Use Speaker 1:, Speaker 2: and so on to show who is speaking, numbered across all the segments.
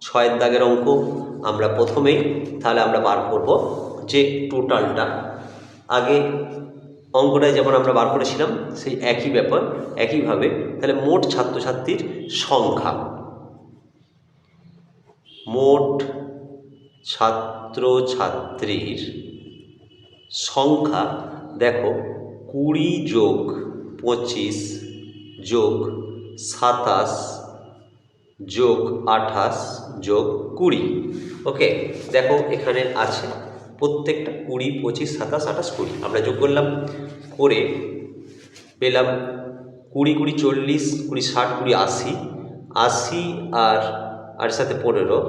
Speaker 1: ছয়ের দাগের অঙ্ক আমরা প্রথমেই তাহলে আমরা বার করব যে টোটালটা। আগে অঙ্কটায় যেমন আমরা বার করেছিলাম, সেই একই ব্যাপার, একইভাবে তাহলে মোট ছাত্রছাত্রীর সংখ্যা। মোট ছাত্রছাত্রীর সংখ্যা দেখো, কুড়ি যোগ পঁচিশ যোগ সাতাশ যোগ আঠাশ যোগ কুড়ি। ওকে, দেখো এখানে আছে প্রত্যেকটা কুড়ি, পঁচিশ, সাতাশ, আঠাশ, কুড়ি। আমরা যোগ করলাম, করে পেলাম কুড়ি কুড়ি, চল্লিশ, কুড়ি, ষাট, কুড়ি, আশি। আশি আর আর সাথে পনেরো।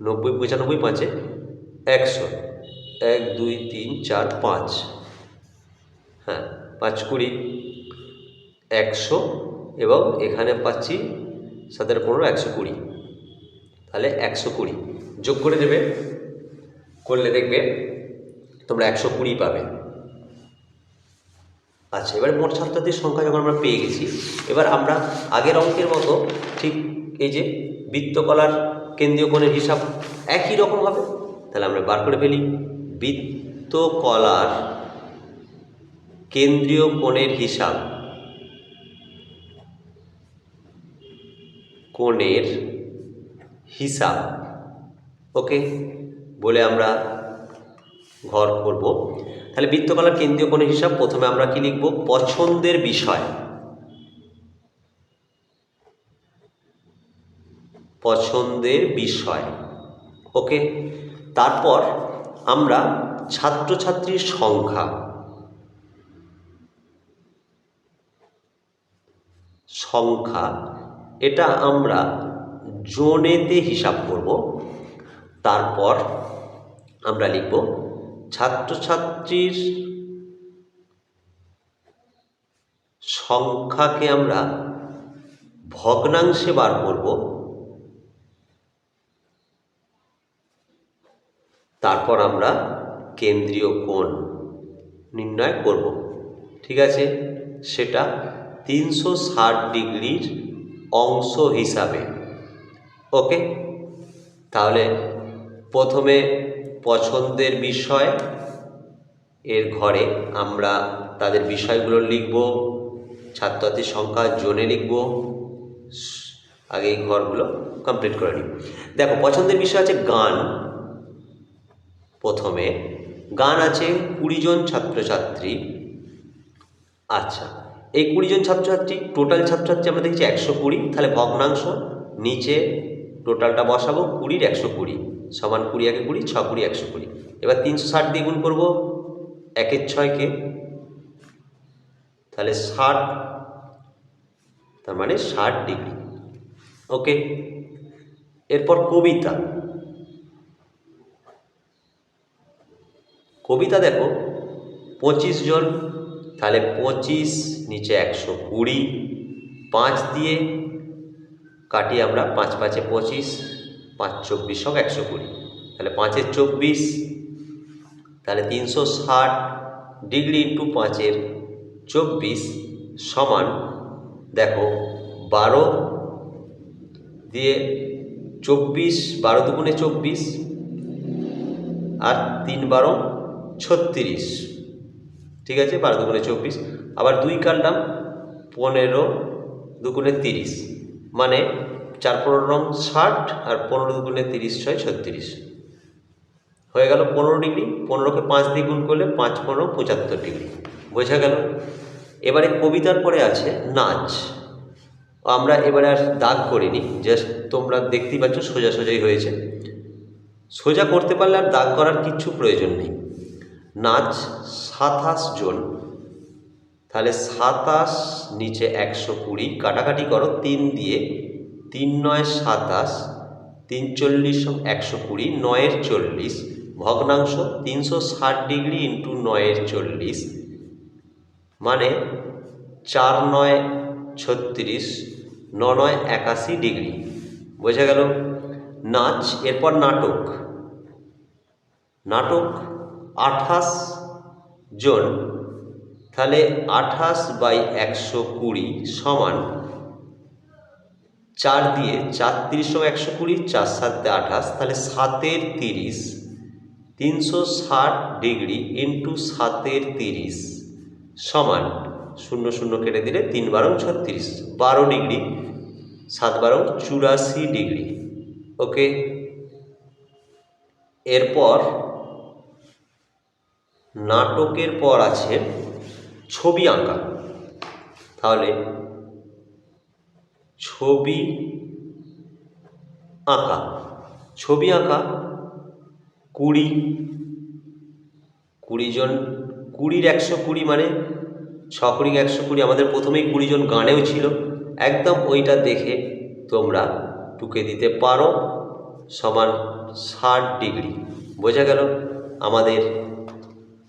Speaker 1: নব্বই, পঁচানব্বই, পাঁচে একশো। এক, দুই, তিন, চার, পাঁচ। হ্যাঁ পাঁচ, কুড়ি, একশো এবং এখানে পাচ্ছি সাতের পনেরো, একশো কুড়ি। তাহলে একশো কুড়ি। যোগ করে দেবে, করলে দেখবে তোমরা একশো কুড়ি পাবে। আচ্ছা এবার মোট ছাত্রছাত্রীর সংখ্যা যখন আমরা পেয়ে গেছি, এবার আমরা আগের অঙ্কের মতো ঠিক এই যে বৃত্তকলার কেন্দ্রীয় কোণের হিসাব একই রকম হবে। তাহলে আমরা বার করে ফেলি। বৃত্তকলার কেন্দ্রীয় কোণের হিসাব কোণের হিসাব। ওকে? বলে আমরা ঘর করব। তাহলে বৃত্তকলার কেন্দ্রীয় কোণের হিসাব প্রথমে আমরা কি লিখব? পছন্দের বিষয়। পছন্দের বিষয়। ওকে? তারপর আমরা ছাত্রছাত্রীর সংখ্যা। সংখ্যা। এটা আমরা জোনেতে হিসাব করব। তারপর আমরা লিখব, ছাত্রছাত্রীর সংখ্যাকে আমরা ভগ্নাংশে বার করব। তারপর আমরা কেন্দ্রীয় কোণ নির্ণয় করব। ঠিক আছে? সেটা তিনশো ষাট ডিগ্রির অংশ হিসাবে। ওকে? তাহলে প্রথমে পছন্দের বিষয় এর ঘরে আমরা তাদের বিষয়গুলো লিখব, ছাত্রছাত্রীর সংখ্যা জোনে লিখব, আগে এই ঘরগুলো কমপ্লিট করে নিই দেখো, পছন্দের বিষয় আছে গান। প্রথমে, গান আছে কুড়ি জন ছাত্রছাত্রী। আচ্ছা এই কুড়ি জন ছাত্রছাত্রী টোটাল ছাত্রছাত্রী আমরা দেখছি একশো কুড়ি, তাহলে ভগ্নাংশ, নিচে টোটালটা বসাবো কুড়ির একশো কুড়ি, সমান কুড়ি একে কুড়ি, ছ কুড়ি একশো কুড়ি। এবার তিনশো ষাট দিয়ে গুণ করব একের ছয়কে। তাহলে ষাট, তার মানে ষাট ডিগ্রি। ওকে, এরপর কবিতা। কবিতা দেখো, পঁচিশ জন, তাহলে পঁচিশ নিচে একশো কুড়ি, পাঁচ দিয়ে কাটি আমরা পাঁচ পাঁচে পঁচিশ, পাঁচ চব্বিশ সব একশো কুড়ি। তাহলে পাঁচের চব্বিশ, তাহলে তিনশো ষাট ডিগ্রি ইন্টু পাঁচের চব্বিশ সমান, দেখো বারো দিয়ে চব্বিশ, বারো দুগুণে চব্বিশ, আর তিন বারো ছত্রিশ। ঠিক আছে? বারো দুগুণে চব্বিশ। আবার দুই কাটলাম, পনেরো দুগুণে তিরিশ। মানে চার পনেরো রং ষাট আর পনেরো দুগুণে তিরিশ ছয় ছত্রিশ। হয়ে গেল পনেরো ডিগ্রি, পনেরোকে পাঁচ দিয়ে গুণ করলে পাঁচ পনেরো পঁচাত্তর ডিগ্রি। বোঝা গেল? এবারে কবিতার পরে আছে নাচ। আমরা এবারে আর দাগ করিনি, জাস্ট তোমরা দেখতেই পাচ্ছ সোজা সোজাই হয়েছে। সোজা করতে পারলে আর দাগ করার কিচ্ছু প্রয়োজন নেই। নাচ সাতাশ জন তাহলে সাতাশ নিচে একশো কুড়ি, কাটাকাটি করো তিন দিয়ে। তিন নয় সাতাশ, তিন চল্লিশ একশো কুড়ি, নয়ের চল্লিশ। ভগ্নাংশ তিনশো ষাট ডিগ্রি ইন্টু নয়ের চল্লিশ। মানে চার নয় ছত্রিশ, ন নয় একাশি ডিগ্রি। বোঝা গেল? নাচ, এরপর নাটক। নাটক আঠাশ জন তাহলে আঠাশ বাই একশো কুড়ি সমান চার দিয়ে চার তিরিশ একশো কুড়ি, চার সাতে আঠাশ, তাহলে সাতের তিরিশ, তিনশো ষাট ডিগ্রি ইন্টু সাতের তিরিশ সমান শূন্য শূন্য কেটে দিলে তিন বারং ছত্রিশ, বারো ডিগ্রি, সাত বারং চুরাশি ডিগ্রি, ওকে? এরপর নাটকের পর আছে ছবি আঁকা। তাহলে ছবি আঁকা। ছবি আঁকা কুড়ি কুড়ি জন, কুড়ির একশো কুড়ি মানে ছ কুড়ি একশো কুড়ি। আমাদের প্রথমেই কুড়ি জন গানেও ছিল। একদম ওইটা দেখে তোমরা টুকে দিতে পারো। সমান ষাট ডিগ্রি। বোঝা গেল? আমাদের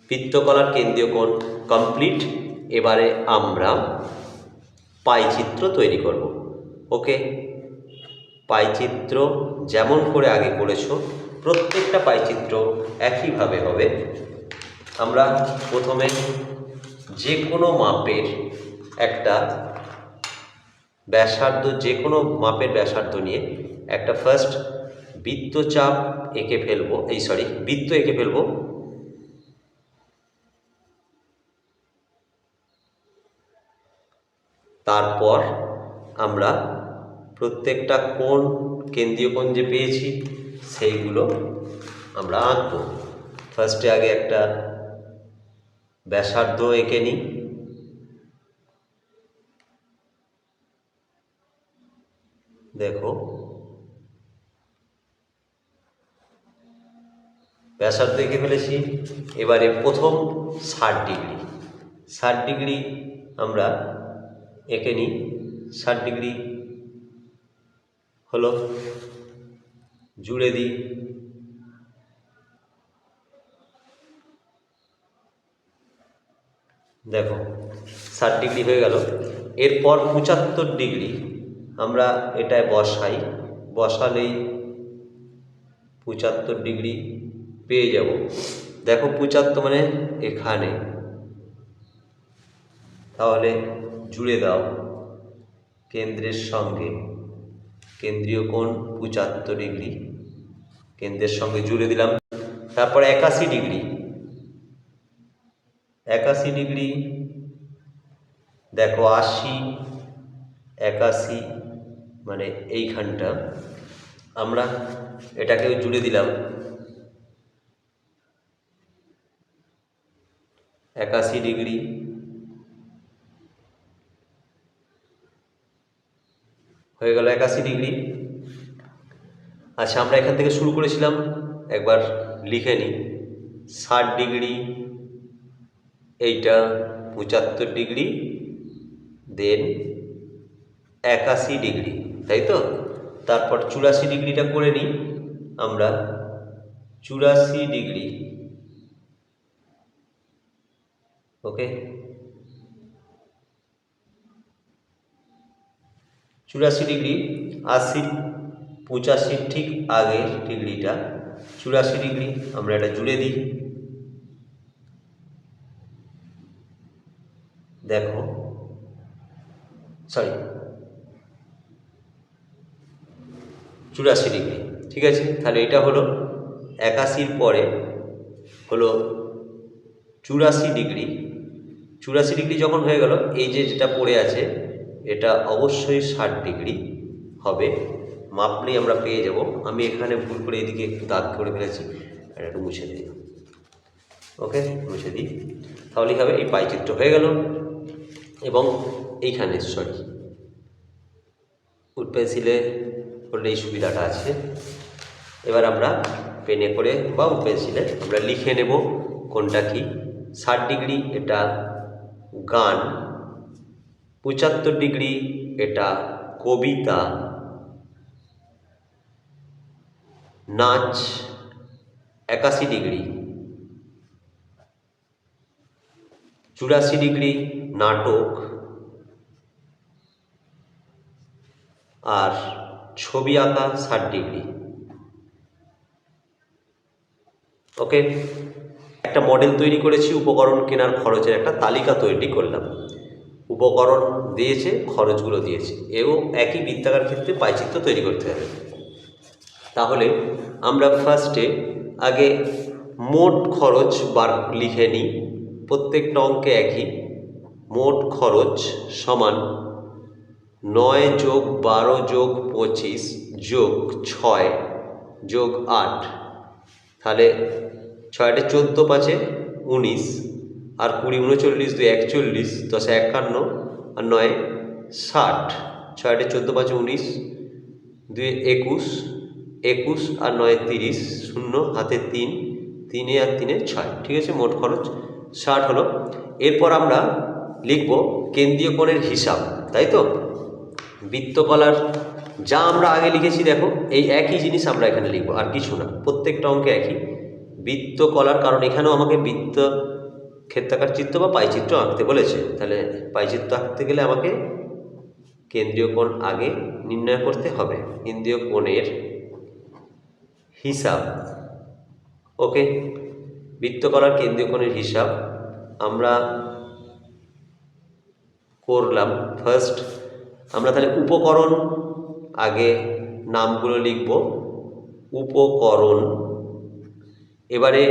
Speaker 1: বৃত্তকলার কেন্দ্রীয় কোণ কমপ্লিট। এবারে আমরা পাইচিত্র তৈরি করব। ওকে? পাইচিত্র যেমন করে আগে করেছ, প্রত্যেকটা পাইচিত্র একইভাবে হবে। আমরা প্রথমে যে কোনো মাপের একটা ব্যাসার্ধ যে কোনো মাপের ব্যাসার্ধ নিয়ে একটা ফার্স্ট বৃত্তচাপ এঁকে ফেলব। এই সরি বৃত্ত এঁকে ফেলব। তারপর আমরা প্রত্যেকটা কোণ, কেন্দ্রীয় কোণ যে পেয়েছি, সেইগুলো আমরা আঁকবো। ফার্স্টে আগে একটা ব্যাসার্ধ এঁকে নিই। দেখো। ব্যাসার্ধ এঁকে ফেলেছি। এবারে প্রথম ষাট ডিগ্রি। ষাট ডিগ্রি আমরা এঁকে নিই, ষাট ডিগ্রি হলো, জুড়ে দিই। দেখো, ষাট ডিগ্রি হয়ে গেল। এরপর পঁচাত্তর ডিগ্রি আমরা এটায় বসাই। বসালেই পঁচাত্তর ডিগ্রি পেয়ে যাব। দেখো পঁচাত্তর মানে এখানে। তাহলে জুড়ে দাও। কেন্দ্রের সঙ্গে। কেন্দ্রীয় কোণ পঁচাত্তর ডিগ্রি। কেন্দ্রের সঙ্গে জুড়ে দিলাম। তারপর একাশি ডিগ্রি। একাশি ডিগ্রি। দেখো আশি, একাশি মানে এইখানটা। আমরা এটাকেও জুড়ে দিলাম। একাশি ডিগ্রি। হয়ে গেল একাশি ডিগ্রি। আচ্ছা আমরা এখান থেকে শুরু করেছিলাম, একবার লিখে নিই। ষাট ডিগ্রি, এইটা পঁচাত্তর ডিগ্রি, দেন একাশি ডিগ্রি, তাই তো? তারপর চুরাশি ডিগ্রিটা করে নিই আমরা। চুরাশি ডিগ্রি। ওকে? চুরাশি ডিগ্রি, আশি পঁচাশির ঠিক আগের ডিগ্রিটা। চুরাশি ডিগ্রি, আমরা এটা জুড়ে দিই। দেখো। সরি চুরাশি ডিগ্রি, ঠিক আছে? তাহলে এটা হলো একাশির পরে হলো চুরাশি ডিগ্রি। চুরাশি ডিগ্রি যখন হয়ে গেল, এই যে যেটা পড়ে আছে এটা অবশ্যই ষাট ডিগ্রি হবে। মাপলেই আমরা পেয়ে যাব। আমি এখানে ভুল করে এদিকে একটু দাগ করে ফেলেছি। এটা একটু মুছে দিই। ওকে, মুছে দিই। তাহলেই হবে, এই পাইচিত্র হয়ে গেল। এবং এইখানে, সরি, উড পেন্সিলে করলে এই সুবিধাটা আছে। এবার আমরা পেনে করে বা পেন্সিলে আমরা লিখে নেব কোনটা কি। ষাট ডিগ্রি এটা গান পঁচাত্তর ডিগ্রি, এটা কবিতা। নাচ একাশি ডিগ্রি। চুরাশি ডিগ্রি নাটক। আর ছবি আঁকা ষাট ডিগ্রি। ওকে, একটা মডেল তৈরি করেছি, উপকরণ কেনার খরচের একটা তালিকা তৈরি করলাম। উপকরণ দিয়েছে, খরচগুলো দিয়েছে এও একই বৃত্তাকার ক্ষেত্রে পাইচিত্র তৈরি করতে হবে। তাহলে আমরা ফার্স্টে আগে মোট খরচ বার লিখে নিই। প্রত্যেকটা অঙ্কে একই। মোট খরচ সমান নয় যোগ বারো যোগ পঁচিশ যোগ ছয় যোগ আট। তাহলে ছয়টা চোদ্দ পাঁচে উনিশ। আর কুড়ি, উনচল্লিশ, দুই, একচল্লিশ, দশে, একান্ন, আর নয়, ষাট। ছয়টা চোদ্দ, পাঁচে, উনিশ দুই একুশ একুশ, আর নয়, তিরিশ, শূন্য, হাতে তিন, তিনে আর তিনে ছয়। ঠিক আছে, মোট খরচ ষাট হলো। এরপর আমরা লিখব কেন্দ্রীয় কোণের হিসাব, তাই তো? বৃত্তকলার যা আমরা আগে লিখেছি, দেখো, এই একই জিনিস আমরা এখানে লিখব, আর কিছু না, প্রত্যেকটা অঙ্কে একই। বৃত্তকলার কারণ, এখানেও আমাকে বৃত্ত ক্ষেত্রাকার চিত্র বা পাইচিত্র আঁকতে বলেছে। তাহলে পাইচিত্র আঁকতে গেলে আমাকে কেন্দ্রীয় কোণ আগে নির্ণয় করতে হবে। কেন্দ্রীয় কোণের হিসাব। ওকে বৃত্তকলার কেন্দ্রীয় কোণের হিসাব আমরা করলাম। ফার্স্ট আমরা তাহলে উপকরণ আগে নামগুলো লিখব। উপকরণ। এবারে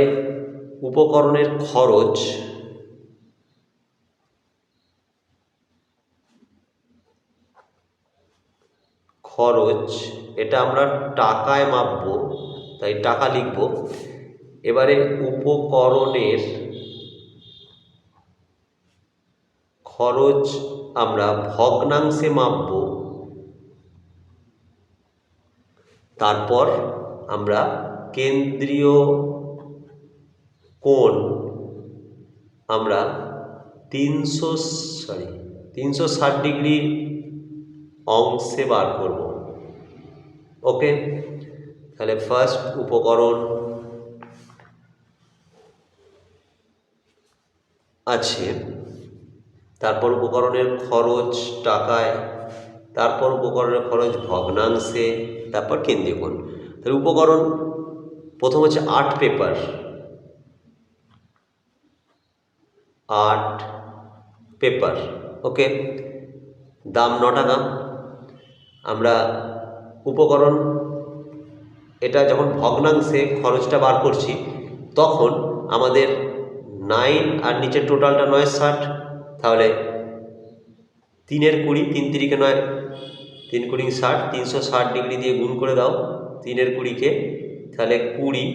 Speaker 1: উপকরণের খরচ খরচ, এটা আমরা টাকায় মাপবো, তাই টাকা লিখব। এবারে উপকরণের খরচ আমরা ভগ্নাংশে মাপব। তারপর আমরা কেন্দ্রীয় কোণ আমরা তিনশো, সরি, তিনশো ষাট ডিগ্রি অংশে বার করব। ওকে তাহলে ফার্স্ট উপকরণ আছে। তারপর উপকরণের খরচ টাকায়, তারপর উপকরণের খরচ ভগ্নাংশে, তারপর কেন্দ্রীয় কোণ। তাহলে উপকরণ প্রথম হচ্ছে art paper art paper okay দাম ন টাকা আমরা উপকরণ, এটা যখন ভগ্নাংশে খরচটা বার করছি, তখন আমাদের নাইন আর নিচের টোটালটা নয় ষাট, তাহলে তিনের কুড়ি, তিন তিরিকে নয়, তিন কুড়ি ষাট, তিনশো ষাট ডিগ্রি দিয়ে গুণ করে দাও, তিনের কুড়িকে, তাহলে কুড়ি,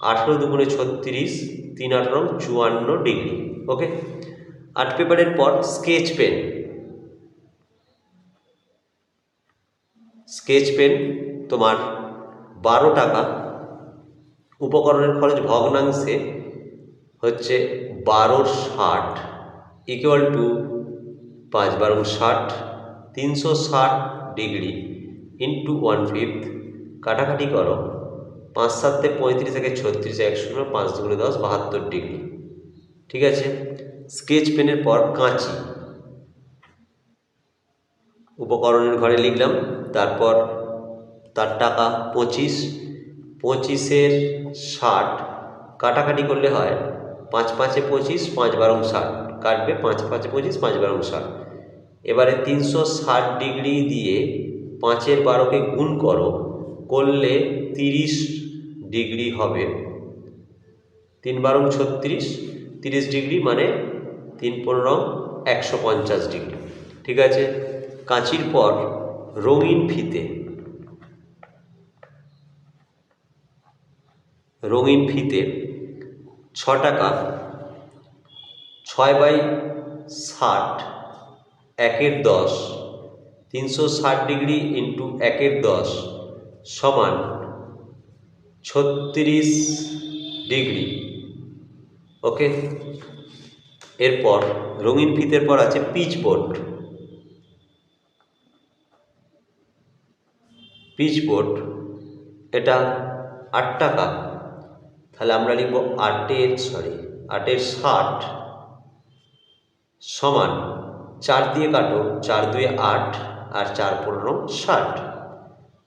Speaker 1: আঠেরো দুগুণে ছত্রিশ, তিন আঠেরো, চুয়ান্ন ডিগ্রি ওকে আর্ট পেপারের পর স্কেচ পেন স্কেচ পেন তোমার বারো টাকা। উপকরণের খরচ ভগ্নাংশে হচ্ছে বারো ষাট ইকুয়াল টু পাঁচ বারো ষাট, তিনশো ষাট ডিগ্রি ইন্টু ওয়ান ফিফথ কাটাকাটি করো, পাঁচ সাতে পঁয়ত্রিশ থেকে ছত্রিশ, এক শূন্য, পাঁচ দুগুণে দশ, বাহাত্তর ডিগ্রি ঠিক আছে? স্কেচ পেনের পর কাঁচি। উপকরণের ঘরে লিখলাম, তারপর তার টাকা পঁচিশ, পঁচিশের ষাট, কাটাকাটি করলে হয় পাঁচ পাঁচে পঁচিশ, পাঁচ বারং ষাট, কাটবে পাঁচ পাঁচে পঁচিশ, পাঁচ বারং ষাট। এবারে তিনশো ষাট ডিগ্রি দিয়ে পাঁচের বারোকে গুণ করো, করলে তিরিশ ডিগ্রি হবে। তিন বারং ছত্রিশ, তিরিশ ডিগ্রি মানে তিন পনেরো একশো পঞ্চাশ ডিগ্রি। ঠিক আছে? কাঁচির পর রঙিন ফিতে। রঙিন ফিতে ছ টাকা ছয় বাই ষাট, একের দশ, তিনশো ষাট ডিগ্রি ইন্টু একের দশ সমান ছত্রিশ ডিগ্রি। ওকে? এরপর রঙিন ফিতের পর আছে পিচ পিচ বোর্ড, এটা আট টাকা। তাহলে আমরা লিখব আটের সরি আটের ষাট সমান চার দিয়ে কাটো, চার দুয়ে আট আর চার পনেরো ষাট।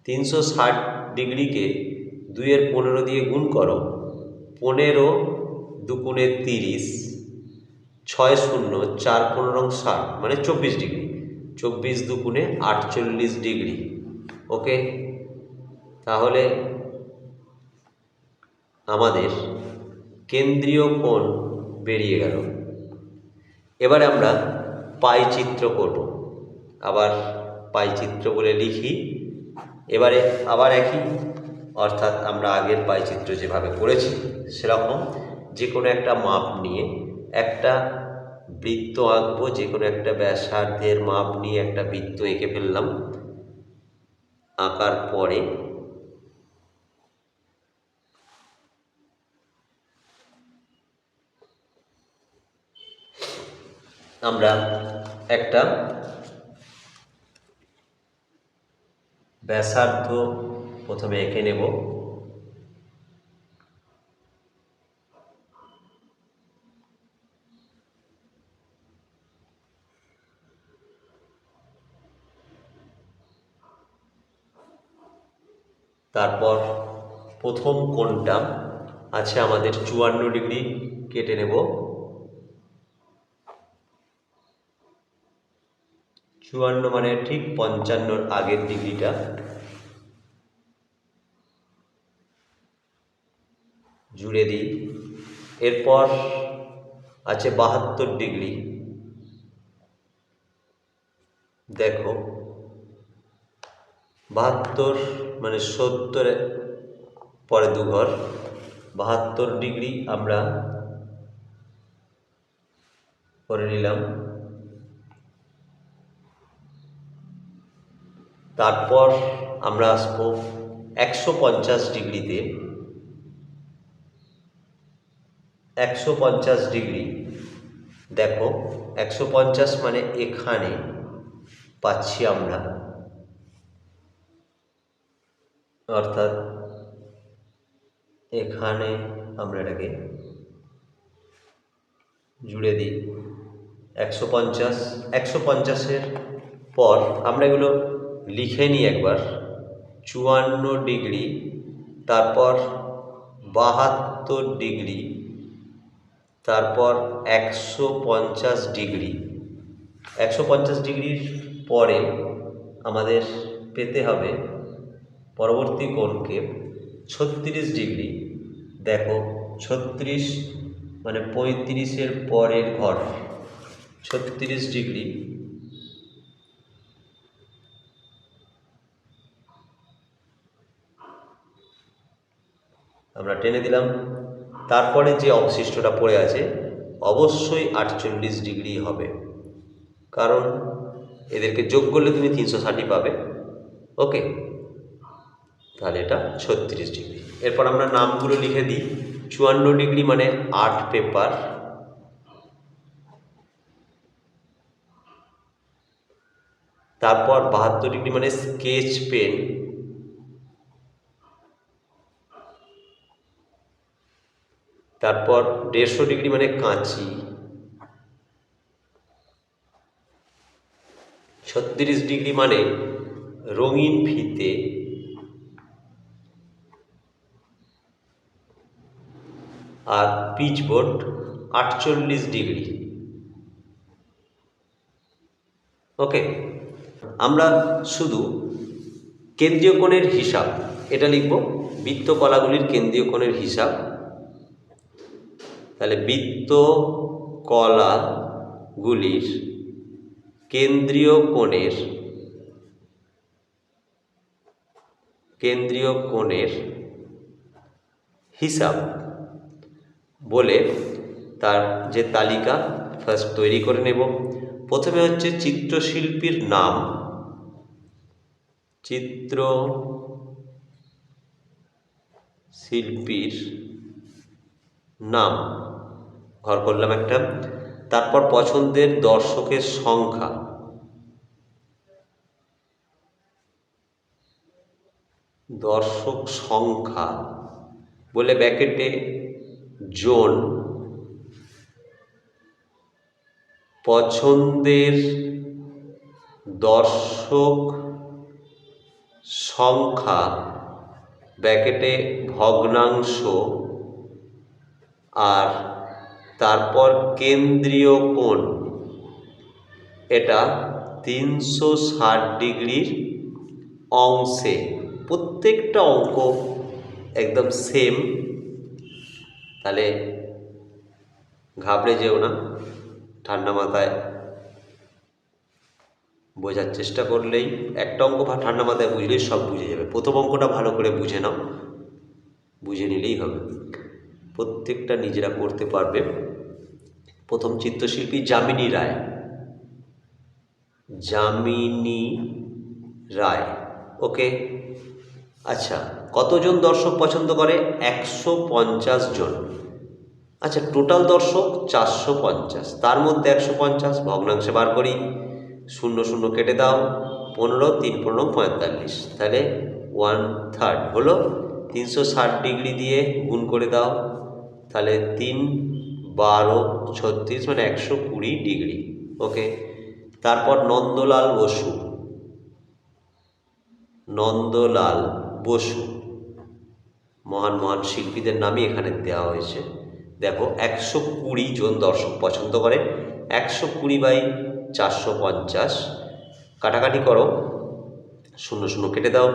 Speaker 1: তিনশো ষাট ডিগ্রিকে দুইয়ের পনেরো দিয়ে গুণ করো, পনেরো দুগুণে তিরিশ, ছয় শূন্য, চার পনেরো ষাট মানে চব্বিশ ডিগ্রি। চব্বিশ দুগুণে আটচল্লিশ ডিগ্রি। ওকে? তাহলে আমাদের কেন্দ্রীয় কোণ বেরিয়ে গেল। এবারে আমরা পাই চিত্র করব। আবার পাই চিত্র বলে লিখি। এবারে আবার একই, অর্থাৎ আমরা আগের পাই চিত্র যেভাবে করেছি সেরকম। যে কোনো একটা মাপ নিয়ে একটা বৃত্ত আঁকবো যে কোনো একটা ব্যাসার্ধের মাপ নিয়ে একটা বৃত্ত এঁকে ফেললাম। আঁকার পরে আমরা একটা ব্যাসার্ধ প্রথমে এঁকে নেব। তারপর প্রথম কোণটা আছে আমাদের চুয়ান্ন ডিগ্রি, কেটে নেব। চুয়ান্ন মানে ঠিক পঞ্চান্নর আগের ডিগ্রিটা। জুড়ে দিই। এরপর আছে বাহাত্তর ডিগ্রি। দেখো বাহাত্তর মানে সত্তর, পরে দু ঘর, বাহাত্তর ডিগ্রি আমরা করে নিলাম। তারপর আমরা আসব একশো পঞ্চাশ ডিগ্রিতে। একশো পঞ্চাশ ডিগ্রি, দেখো, একশো পঞ্চাশ মানে এখানে পাচ্ছি আমরা। অর্থাৎ এখানে আমরা এটাকে জুড়ে দিই। একশো পঞ্চাশ, একশো পঞ্চাশের পর আমরা এগুলো লিখে নিই একবার। চুয়ান্ন ডিগ্রি, তারপর বাহাত্তর ডিগ্রি, তারপর একশো পঞ্চাশ ডিগ্রি। একশো পঞ্চাশ ডিগ্রির পরে আমাদের পেতে হবে পরবর্তী কোণকে ছত্রিশ ডিগ্রি। দেখো, ছত্রিশ মানে পঁয়ত্রিশের পরের ঘর। ছত্রিশ ডিগ্রি। আমরা টেনে দিলাম। তারপরে যে অবশিষ্টটা পড়ে আছে, অবশ্যই আটচল্লিশ ডিগ্রি হবে। কারণ এদেরকে যোগ করলে তুমি তিনশো ষাটই পাবে। ওকে? তাহলে এটা ছত্রিশ ডিগ্রি। এরপর আমরা নামগুলো লিখে দিই। চুয়ান্ন ডিগ্রি মানে আর্ট পেপার। তারপর বাহাত্তর ডিগ্রি মানে স্কেচ পেন। তারপর দেড়শো ডিগ্রি মানে কাঁচি। ছত্রিশ ডিগ্রি মানে রঙিন ফিতে। আর পিচবোর্ড আটচল্লিশ ডিগ্রি। ওকে, আমরা শুধু কেন্দ্রীয় কোণের হিসাব, এটা লিখব, বৃত্ত কলাগুলির কেন্দ্রীয় কোণের হিসাব। তাহলে বৃত্ত কলাগুলির কেন্দ্রীয় কোণের কেন্দ্রীয় কোণের হিসাব। বলে তার যে তালিকা ফার্স্ট তৈরি করে নেব। প্রথমে হচ্ছে চিত্রশিল্পীর নাম। চিত্র শিল্পীর নাম। ঘর করলাম একটা। তারপর পছন্দের দর্শকের সংখ্যা। দর্শক সংখ্যা বলে ব্যাকেটে জন। পছন্দের দর্শক সংখ্যা, ব্যাকেটে ভগ্নাংশ আর তারপর কেন্দ্রীয় কোণ, এটা তিনশো ষাট ডিগ্রির অংশে। প্রত্যেকটা অঙ্ক একদম সেম তাহলে ঘাবড়ে যেও না, ঠান্ডা মাথায় বোঝার চেষ্টা করলেই একটা অঙ্ক ঠান্ডা মাথায় বুঝলেই সব বুঝে যাবে। প্রথম অঙ্কটা ভালো করে বুঝে নাও, বুঝে নিলেই হবে। প্রত্যেকটা নিজেরা করতে পারবে। প্রথম চিত্রশিল্পী যামিনী রায়। যামিনী রায়, ওকে? আচ্ছা কতজন দর্শক পছন্দ করে? একশো পঞ্চাশ জন। আচ্ছা টোটাল দর্শক চারশো পঞ্চাশ। তার মধ্যে একশো পঞ্চাশ ভগ্নাংশে বার করি। শূন্য শূন্য কেটে দাও। পনেরো, তিন, পনেরো, পঁয়তাল্লিশ। তাহলে ওয়ান থার্ড হলো তিনশো ষাট ডিগ্রি দিয়ে গুণ করে দাও। তাহলে তিন, বারো, ছত্রিশ মানে একশো কুড়ি ডিগ্রি। ওকে? তারপর নন্দলাল বসু। নন্দলাল বসু। মহান মহান শিল্পীদের নামই এখানে দেওয়া হয়েছে। দেখো, একশো কুড়ি জন দর্শক পছন্দ করে, একশো কুড়ি বাই চারশো পঞ্চাশ। কাটাকাটি করো, শূন্য শূন্য কেটে দাও।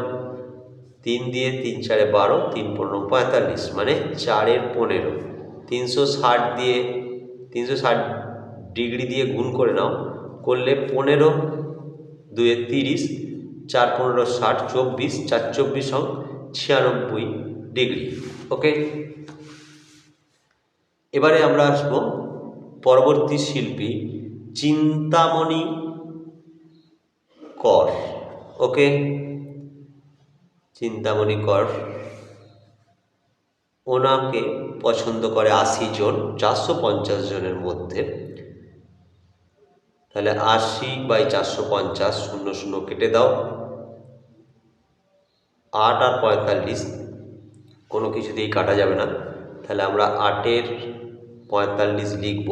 Speaker 1: তিন দিয়ে তিন চারে বারো, তিন পনেরো পঁয়তাল্লিশ মানে চারের পনেরো। তিনশো ষাট দিয়ে, তিনশো ষাট ডিগ্রি দিয়ে গুণ করে নাও, করলে পনেরো, দুয়ে তিরিশ, চার পনেরো ষাট চব্বিশ, চার চব্বিশ সং ছিয়ানব্বই ডিগ্রি, ওকে? এবারে আমরা আসব পরবর্তী শিল্পী চিন্তামণি কর। ওকে? চিন্তামণি কর। ওনাকে পছন্দ করে আশি জন, চারশো পঞ্চাশ জনের মধ্যে। তাহলে আশি বাই চারশো পঞ্চাশ, শূন্য শূন্য কেটে দাও। আট আর পঁয়তাল্লিশ, কোনো কিছুতেই কাটা যাবে না। তাহলে আমরা আটের পঁয়তাল্লিশ লিখব।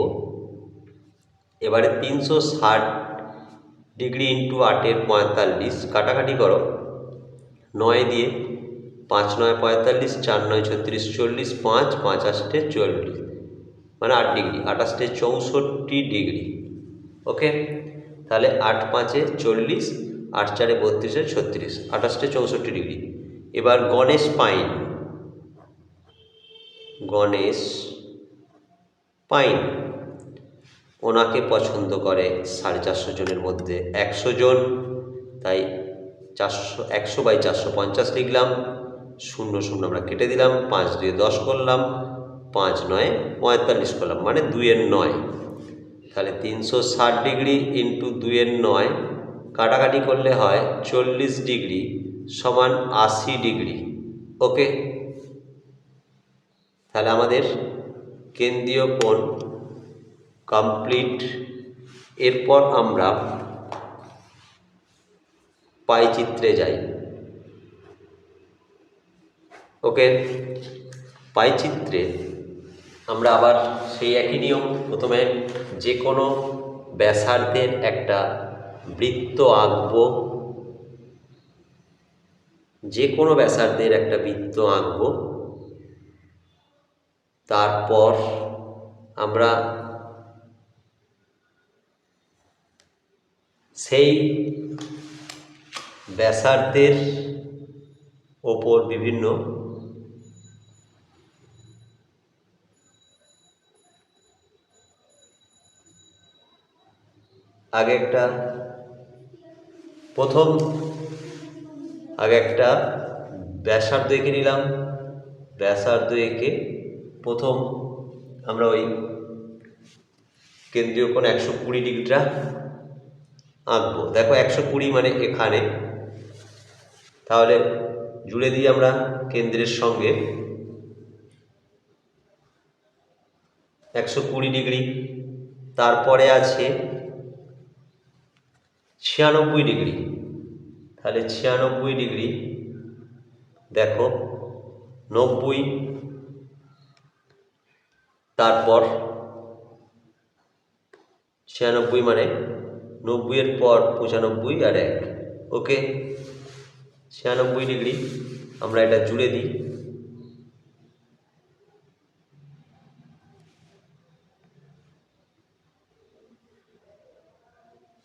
Speaker 1: এবারে তিনশো ষাট ডিগ্রি ইন্টু আটের পঁয়তাল্লিশ, কাটাকাটি করো। নয় দিয়ে পাঁচ নয় পঁয়তাল্লিশ, চার নয় ছত্রিশ, চল্লিশ, পাঁচ পাঁচ আষ্টে চল্লিশ। মানে আট ডিগ্রি আঠাশটে চৌষট্টি ডিগ্রি। ওকে? তাহলে আট পাঁচে চল্লিশ, আট চারে বত্রিশে ছত্রিশ আঠাশটে চৌষট্টি ডিগ্রি। এবার গণেশ পাইন। গণেশ পাইন। ওনাকে পছন্দ করে সাড়ে চারশো জনের মধ্যে একশো জন। তাই চারশো, একশো বাই চারশো পঞ্চাশ লিখলাম। শূন্য শূন্য আমরা কেটে দিলাম। পাঁচ দুয়ে দশ করলাম। পাঁচ নয়, পঁয়তাল্লিশ করলাম। মানে দুইয়ের নয়। তাহলে তিনশো ষাট ডিগ্রি ইন্টু দুইয়ের নয়। কাটাকাটি করলে হয় চল্লিশ ডিগ্রি সমান আশি ডিগ্রি। ওকে? তাহলে আমাদের কেন্দ্রীয় কোণ কমপ্লিট এরপর আমরা পাইচিত্রে যাই। ওকে? পাইচিত্রে আমরা আবার সেই একই নিয়ম। প্রথমে যে কোনো ব্যাসার্ধের একটা বৃত্ত আঁকব। যে কোনো ব্যাসার্ধের একটা বৃত্ত আঁকব। তারপর আমরা সেই ব্যাসার্ধের ওপর বিভিন্ন আগে একটা প্রথম আগে একটা ব্যাসার্ধ এঁকে নিলাম। ব্যাসার্ধ এঁকে প্রথম আমরা ওই কেন্দ্রীয় কোণ একশো কুড়ি ডিগ্রিটা আঁকবো। দেখো একশো কুড়ি মানে এখানে। তাহলে জুড়ে দিই আমরা কেন্দ্রের সঙ্গে। একশো কুড়ি ডিগ্রি। তারপরে আছে ছিয়ানব্বই ডিগ্রি। তাহলে ছিয়ানব্বই ডিগ্রি। দেখো নব্বই তারপর ছিয়ানব্বই মানে নব্বইয়ের পর পঁচানব্বই আর এক। ওকে ছিয়ানব্বই ডিগ্রি আমরা এটা জুড়ে দিই।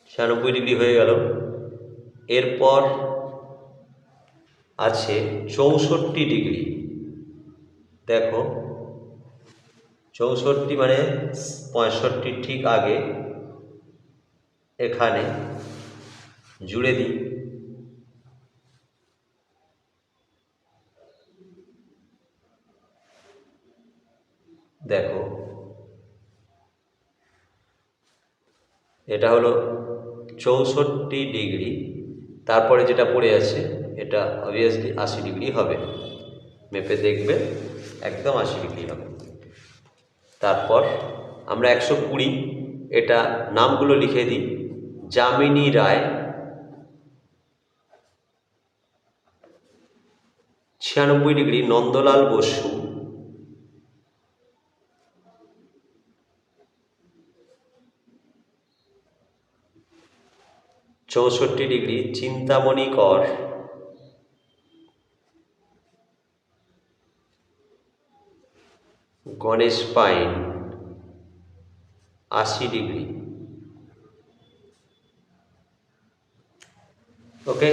Speaker 1: ছিয়ানব্বই ডিগ্রি হয়ে গেল। এরপর আছে চৌষট্টি ডিগ্রি দেখো চৌষট্টি মানে পঁয়ষট্টির ঠিক আগে। এখানে জুড়ে দিই। দেখো, এটা হলো চৌষট্টি ডিগ্রি। তারপরে যেটা পড়ে আছে, এটা অবভিয়াসলি আশি ডিগ্রি হবে। মেপে দেখবে, একদম আশি ডিগ্রি হবে। তারপর আমরা একশো কুড়ি এটা নামগুলো লিখে দিই। যামিনী রায়, ছিয়ানব্বই ডিগ্রি নন্দলাল বসু, চৌষট্টি ডিগ্রি চিন্তামণি কর। গণেশ পাইন আশি ডিগ্রি। ওকে